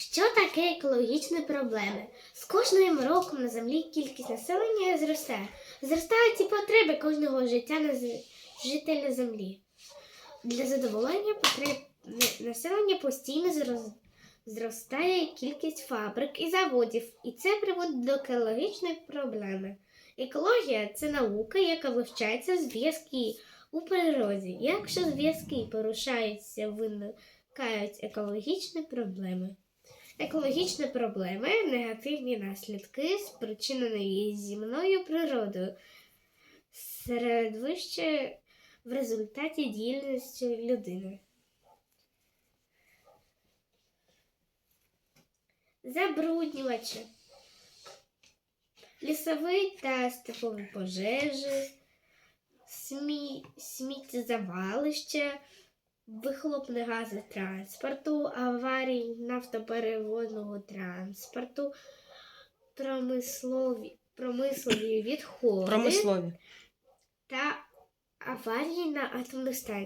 Що таке екологічні проблеми? З кожним роком на землі кількість населення зростає. Зростають і потреби кожного життя на жителя землі. Для задоволення потреб населення постійно зростає кількість фабрик і заводів, і це приводить до екологічної проблеми. Екологія це наука, яка вивчається зв'язки у природі. Якщо зв'язки порушаються, виникають екологічні проблеми. Екологічні проблеми негативні наслідки, спричинені зімною природою, середовище в результаті діяльності людини. Забруднювачі. Лісові та степові пожежі, смі... сміттєзавалища, вихлопні гази транспорту, аварій нафтоперевозного транспорту, промислові, промислові відходи Промислові. та аварії на атомних станціях.